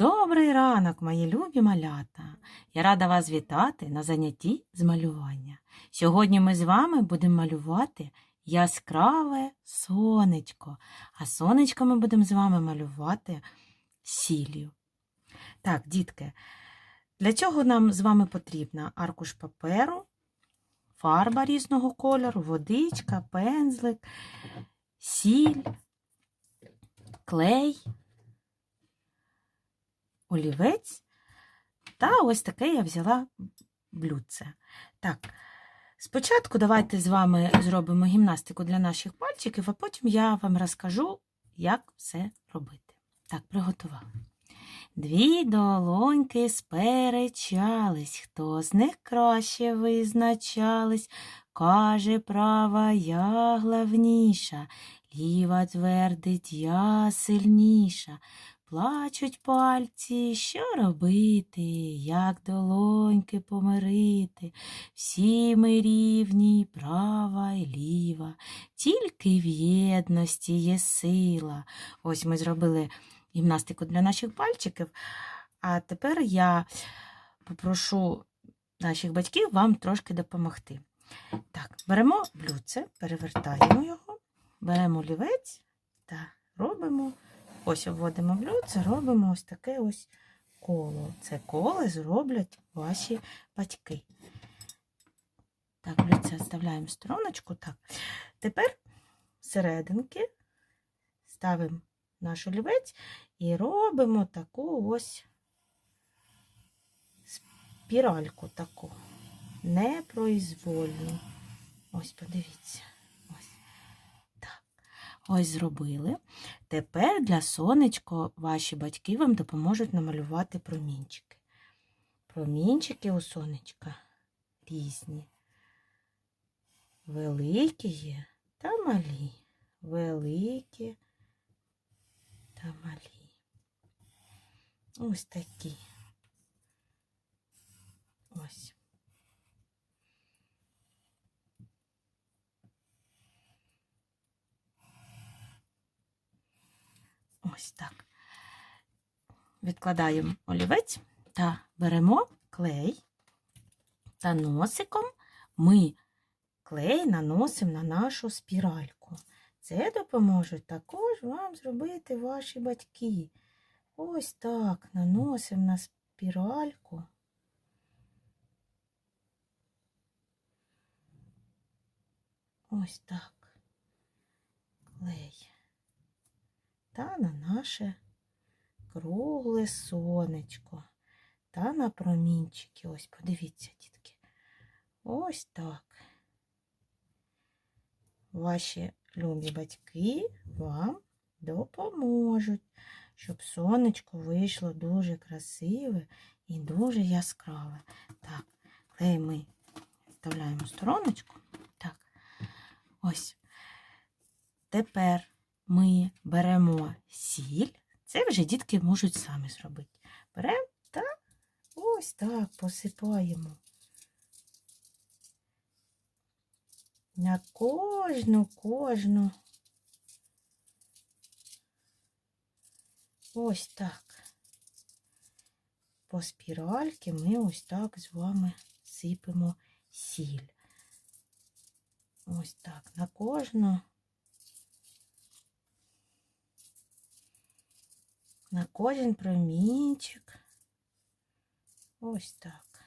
Добрий ранок, мої любі малята! Я рада вас вітати на занятті з малювання. Сьогодні ми з вами будемо малювати яскраве сонечко, а сонечко ми будемо з вами малювати сіллю. Так, дітки, для чого нам з вами потрібна аркуш паперу, фарба різного кольору, водичка, пензлик, сіль, клей олівець. Та ось таке я взяла блюдце. Так, спочатку давайте з вами зробимо гімнастику для наших пальчиків, а потім я вам розкажу, як все робити. Так, приготували. Дві долоньки сперечались, хто з них краще визначались. Каже права я главніша, ліва твердить я сильніша. Плачуть пальці, що робити, як долоньки помирити. Всі ми рівні, права і ліва, тільки в єдності є сила. Ось ми зробили гімнастику для наших пальчиків. А тепер я попрошу наших батьків вам трошки допомогти. Так, беремо блюдце, перевертаємо його, беремо олівець та робимо. Ось обводимо блюдце, робимо ось таке ось коло. Це коло зроблять ваші батьки. Так, блюдце відставляємо в стороночку. Так. Тепер серединки ставимо наш олівець і робимо таку ось спіральку таку. Непроізвольну. Ось, подивіться. Ось. Зробили. Тепер для сонечко ваші батьки вам допоможуть намалювати промінчики. Промінчики у сонечка різні. Великі є та малі. Великі та малі. Ось такі. Ось. Ось так. Відкладаємо олівець та беремо клей та носиком ми клей наносимо на нашу спіральку. Це допоможе також вам зробити ваші батьки. Ось так наносимо на спіральку. Ось так. Клей та на наше кругле сонечко та на промінчики. Ось, подивіться, дітки. Ось так. Ваші любі батьки вам допоможуть, щоб сонечко вийшло дуже красиве і дуже яскраве. Так, клей ми вставляємо стороночку. Так, ось. Тепер ми беремо сіль. Це вже дітки можуть самі зробити. Беремо та ось так посипаємо. На кожну, кожну. Ось так. По спіральки ми ось так з вами сипемо сіль. Ось так. На кожну. На кожен промінчик. Ось так.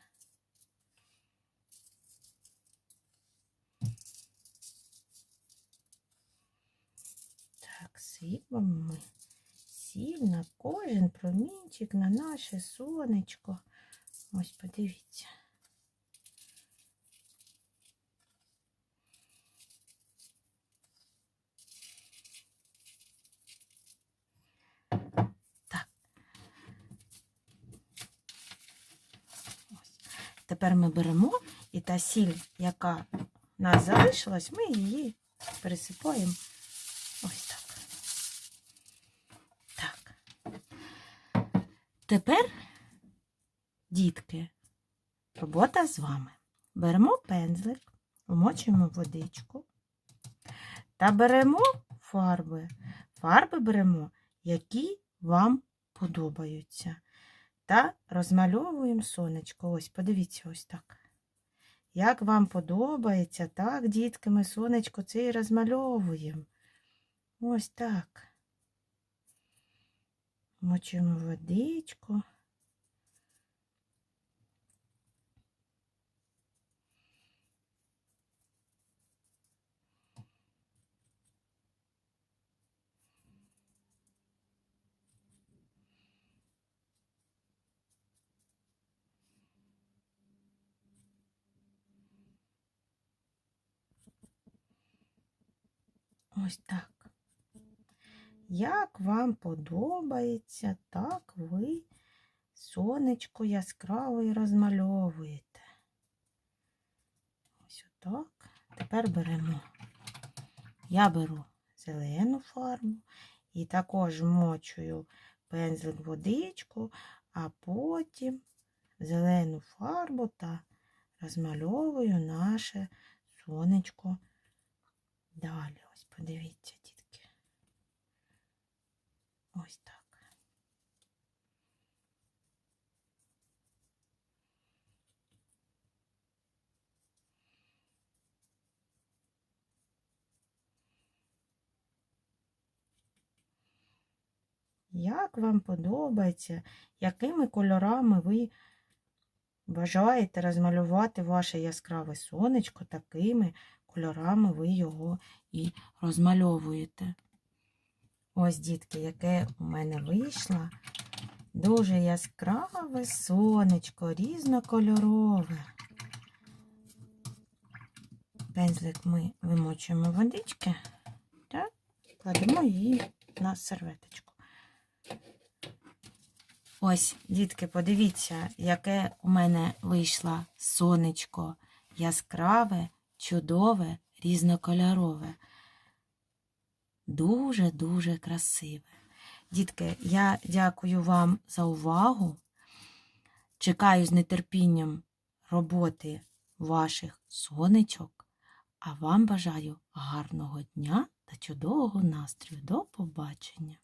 Так, сипаємо ми сіль на кожен промінчик, на наше сонечко. Ось подивіться. Тепер ми беремо і та сіль, яка в нас залишилась, ми її пересипаємо ось так. Так. Тепер, дітки, робота з вами. Беремо пензлик, вмочуємо водичку та беремо фарби. Фарби беремо, які вам подобаються. Та розмальовуємо сонечко. Ось, подивіться, ось так. Як вам подобається, так, дітки, ми сонечко це і розмальовуємо. Ось так. Мочимо водичку. Ось так. Як вам подобається, так ви сонечко яскраве розмальовуєте. Ось отак. Тепер беремо. Я беру зелену фарбу і також мочую пензлик водичку, а потім зелену фарбу та розмальовую наше сонечко далі. Ось подивіться, дітки. Ось так. Як вам подобається, якими кольорами ви бажаєте розмалювати ваше яскраве сонечко, такими кольорами ви його і розмальовуєте. Ось, дітки, яке у мене вийшло. Дуже яскраве сонечко, різнокольорове. Пензлик ми вимочуємо водички та кладемо її на серветочку. Ось, дітки, подивіться, яке у мене вийшло сонечко яскраве, чудове, різнокольорове. Дуже-дуже красиве. Дітки, я дякую вам за увагу. Чекаю з нетерпінням роботи ваших сонечок, а вам бажаю гарного дня та чудового настрою. До побачення!